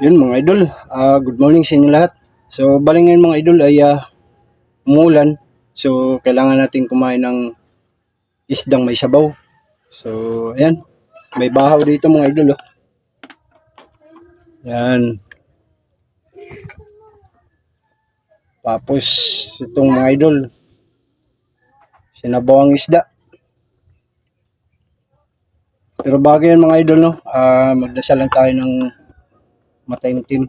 Yun mga idol, ah, good morning sa inyo lahat. So bali ngayon mga idol ay ah, umuulan. So kailangan natin kumain ng isdang may sabaw. So ayan, may bahaw dito mga idol. Oh. Yan. Tapos itong mga idol, sinabaw ang isda. Pero bago yan mga idol, no? Ah, magdasal lang tayo ng mataimtim.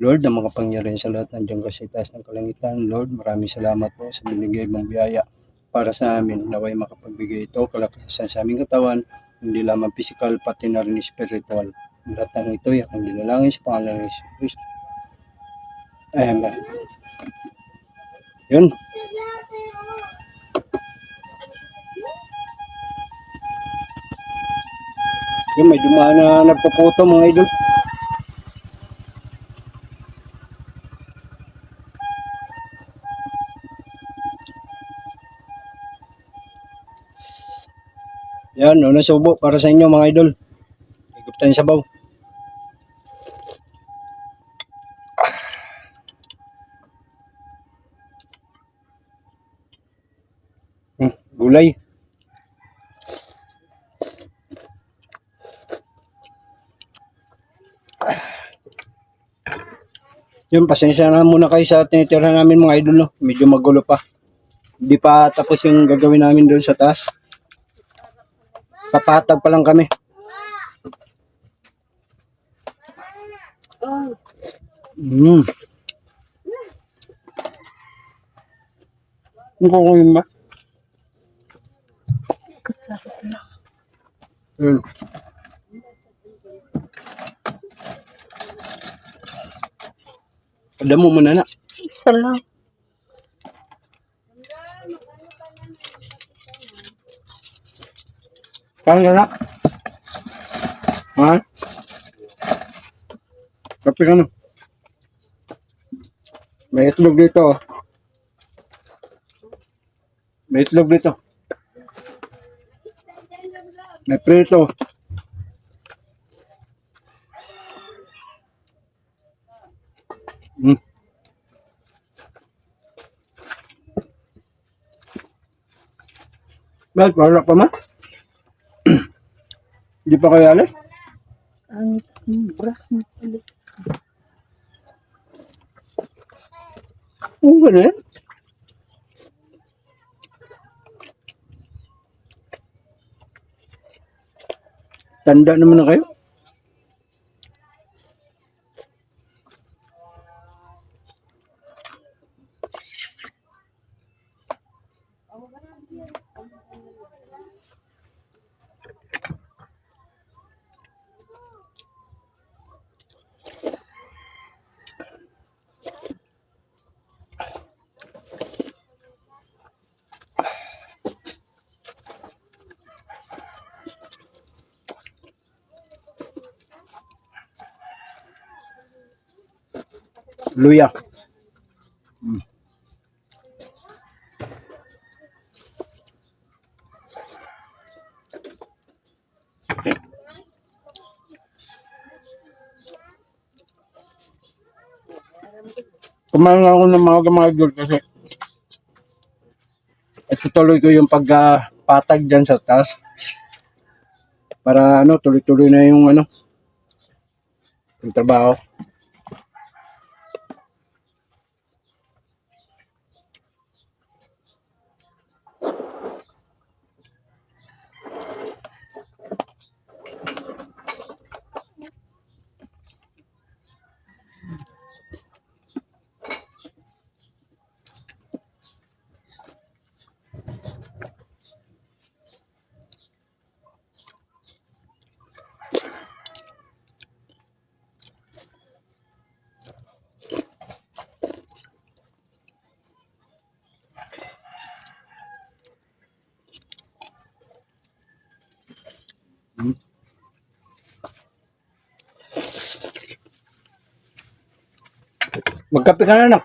Lord, na makapangyarihan sa lahat ng ka sa itaas ng kalangitan. Lord, maraming salamat po sa binigay mong biyaya para sa amin. Naway makapagbigay ito kalakasan sa aming katawan, hindi lamang physical, pati na rin spiritual. Lahat ng ito ay akong dinalangin sa pangalan ng Christ. Amen. Yun. Yun, may dumaan na nagpuputo mga idol. Yan, unang subo para sa inyo mga idol. Higop tayong sabaw. Hmm, gulay. Yun, pasensya na muna kayo sa tinitira namin mga idol, no? Medyo magulo pa. Hindi pa tapos yung gagawin namin doon sa taas. Papatag pa lang kami. Mm. Ang kukunin ba? Mm. Alam mo muna na. Isa lang. Kaya na. Ha? Kape ka na. May itlog dito. oh. May itlog dito. May prito. Hmm. Bakit? Wala pa man? Hindi pa kayo alis? Ang bras mo ulit. Oo, ganun. Tanda naman na kayo. Luya. Mm. Kumain ako ng mga mga idol kasi itutuloy ko yung pagpatag dyan sa taas para ano tuloy-tuloy na yung ano yung trabaho. Magkape ka na, anak.